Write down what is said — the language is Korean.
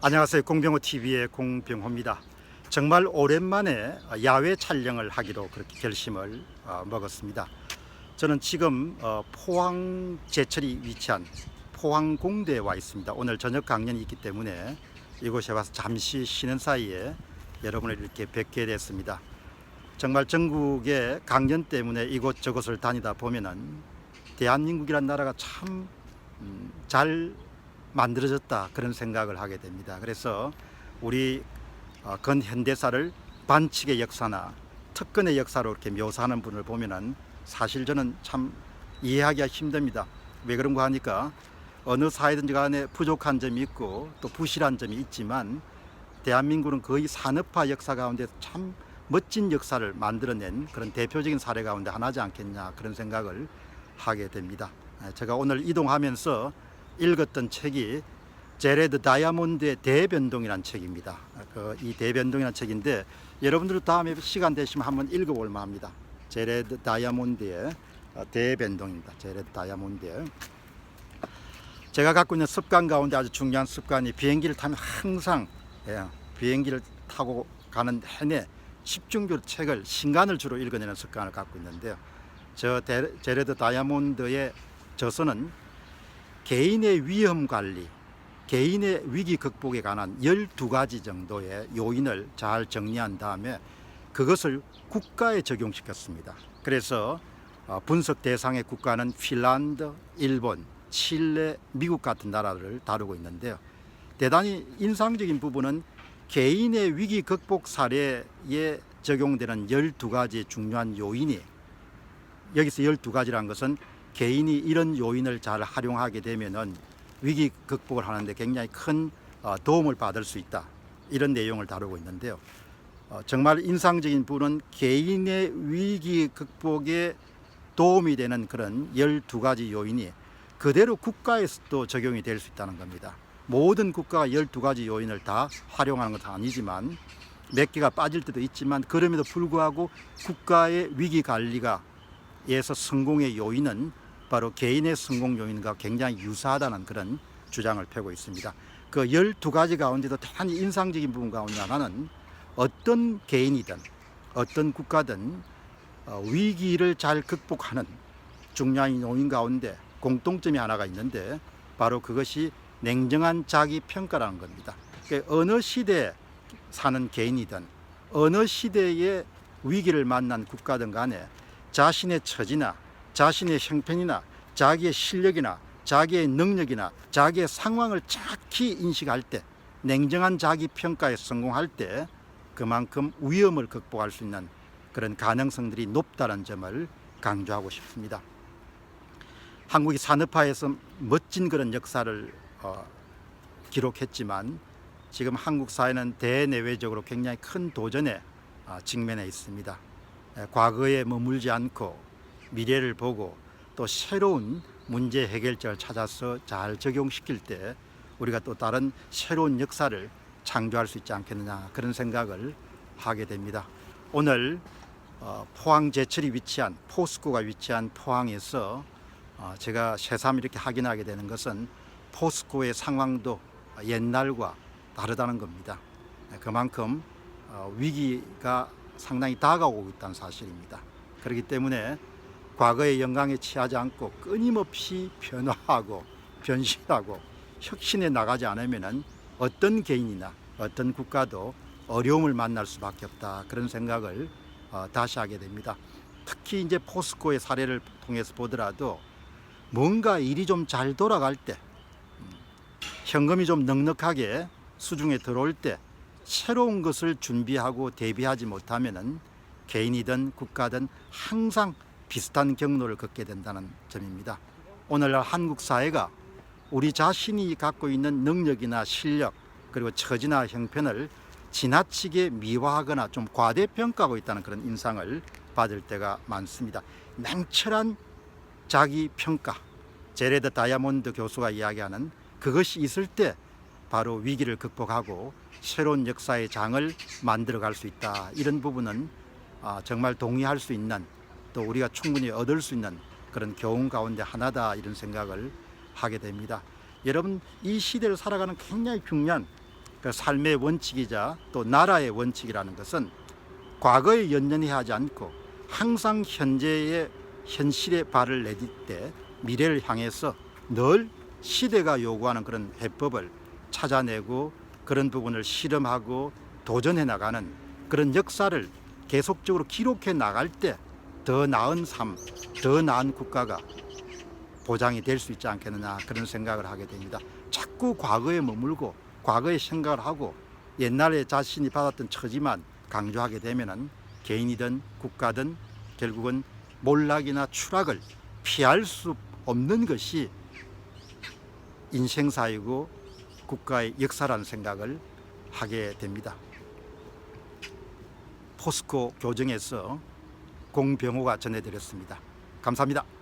안녕하세요. 공병호 TV의 공병호입니다. 정말 오랜만에 야외 촬영을 하기로 그렇게 결심을 어, 먹었습니다. 저는 지금 어, 포항 제철이 위치한 포항 공대에 와 있습니다. 오늘 저녁 강연이 있기 때문에 이곳에 와서 잠시 쉬는 사이에 여러분을 이렇게 뵙게 됐습니다. 정말 전국의 강연 때문에 이곳 저곳을 다니다 보면은 대한민국이란 나라가 참 음, 잘 만들어졌다 그런 생각을 하게 됩니다. 그래서 우리 어, 근현대사를 반칙의 역사나 특권의 역사로 이렇게 묘사하는 분을 보면은 사실 저는 참 이해하기가 힘듭니다. 왜 그런가 하니까 어느 사회든지 간에 부족한 점이 있고 또 부실한 점이 있지만 대한민국은 거의 산업화 역사 가운데 참 멋진 역사를 만들어낸 그런 대표적인 사례 가운데 하나지 않겠냐 그런 생각을 하게 됩니다. 제가 오늘 이동하면서 읽었던 책이 제레드 다이아몬드의 대변동이라는 책입니다. 그 이 대변동이라는 책인데 여러분들도 다음에 시간 되시면 한번 읽어볼 만합니다. 제레드 다이아몬드의 어, 대변동입니다. 제레드 다이아몬드의 제가 갖고 있는 습관 가운데 아주 중요한 습관이 비행기를 타면 항상 예, 비행기를 타고 가는 내내 집중적으로 책을 신간을 주로 읽어내는 습관을 갖고 있는데요. 저 데- 제레드 다이아몬드의 저서는 개인의 위험 관리, 개인의 위기 극복에 관한 12가지 정도의 요인을 잘 정리한 다음에 그것을 국가에 적용시켰습니다. 그래서 어, 분석 대상의 국가는 핀란드, 일본, 칠레, 미국 같은 나라를 다루고 있는데요. 대단히 인상적인 부분은 개인의 위기 극복 사례에 적용되는 12가지 중요한 요인이 여기서 12가지란 것은 개인이 이런 요인을 잘 활용하게 되면은 위기 극복을 하는데 굉장히 큰 어, 도움을 받을 수 있다. 이런 내용을 다루고 있는데요. 어, 정말 인상적인 부분은 개인의 위기 극복에 도움이 되는 그런 12가지 요인이 그대로 국가에서도 적용이 될 수 있다는 겁니다. 모든 국가가 12가지 요인을 다 활용하는 것은 아니지만 몇 개가 빠질 때도 있지만 그럼에도 불구하고 국가의 위기 관리가 에서 성공의 요인은 바로 개인의 성공 요인과 굉장히 유사하다는 그런 주장을 펴고 있습니다. 그 12가지 가운데도 대단히 인상적인 부분 가운데 하나는 어떤 개인이든 어떤 국가든 어, 위기를 잘 극복하는 중요한 요인 가운데 공통점이 하나가 있는데 바로 그것이 냉정한 자기 평가라는 겁니다. 그러니까 어느 시대에 사는 개인이든 어느 시대의 위기를 만난 국가든 간에 자신의 처지나 자신의 형편이나 자기의 실력이나 자기의 능력이나 자기의 상황을 정확히 인식할 때 냉정한 자기 평가에 성공할 때 그만큼 위험을 극복할 수 있는 그런 가능성들이 높다는 점을 강조하고 싶습니다. 한국이 산업화에서 멋진 그런 역사를 어, 기록했지만 지금 한국 사회는 대내외적으로 굉장히 큰 도전에 아, 직면해 있습니다. 에, 과거에 머물지 않고 미래를 보고 또 새로운 문제 해결책을 찾아서 잘 적용시킬 때 우리가 또 다른 새로운 역사를 창조할 수 있지 않겠느냐 그런 생각을 하게 됩니다. 오늘 어, 포항 제철이 위치한 포스코가 위치한 포항에서 어, 제가 새삼 이렇게 확인하게 되는 것은 포스코의 상황도 옛날과 다르다는 겁니다. 그만큼 어, 위기가 상당히 다가오고 있다는 사실입니다. 그렇기 때문에 과거의 영광에 취하지 않고 끊임없이 변화하고 변신하고 혁신해 나가지 않으면은 어떤 개인이나 어떤 국가도 어려움을 만날 수밖에 없다 그런 생각을 어, 다시 하게 됩니다. 특히 이제 포스코의 사례를 통해서 보더라도 뭔가 일이 좀 잘 돌아갈 때 음, 현금이 좀 넉넉하게 수중에 들어올 때 새로운 것을 준비하고 대비하지 못하면은 개인이든 국가든 항상 비슷한 경로를 걷게 된다는 점입니다. 오늘날 한국 사회가 우리 자신이 갖고 있는 능력이나 실력 그리고 처지나 형편을 지나치게 미화하거나 좀 과대평가하고 있다는 그런 인상을 받을 때가 많습니다. 냉철한 자기 평가 제레드 다이아몬드 교수가 이야기하는 그것이 있을 때 바로 위기를 극복하고 새로운 역사의 장을 만들어 갈 수 있다. 이런 부분은 아, 정말 동의할 수 있는 또 우리가 충분히 얻을 수 있는 그런 교훈 가운데 하나다 이런 생각을 하게 됩니다. 여러분 이 시대를 살아가는 굉장히 중요한 그 삶의 원칙이자 또 나라의 원칙이라는 것은 과거에 연연해 하지 않고 항상 현재의 현실에 발을 내딜 때 미래를 향해서 늘 시대가 요구하는 그런 해법을 찾아내고 그런 부분을 실험하고 도전해 나가는 그런 역사를 계속적으로 기록해 나갈 때 더 나은 삶, 더 나은 국가가 보장이 될 수 있지 않겠느냐 그런 생각을 하게 됩니다. 자꾸 과거에 머물고 과거에 생각을 하고 옛날에 자신이 받았던 처지만 강조하게 되면은 개인이든 국가든 결국은 몰락이나 추락을 피할 수 없는 것이 인생사이고 국가의 역사라는 생각을 하게 됩니다. 포스코 교정에서 공병호가 전해드렸습니다. 감사합니다.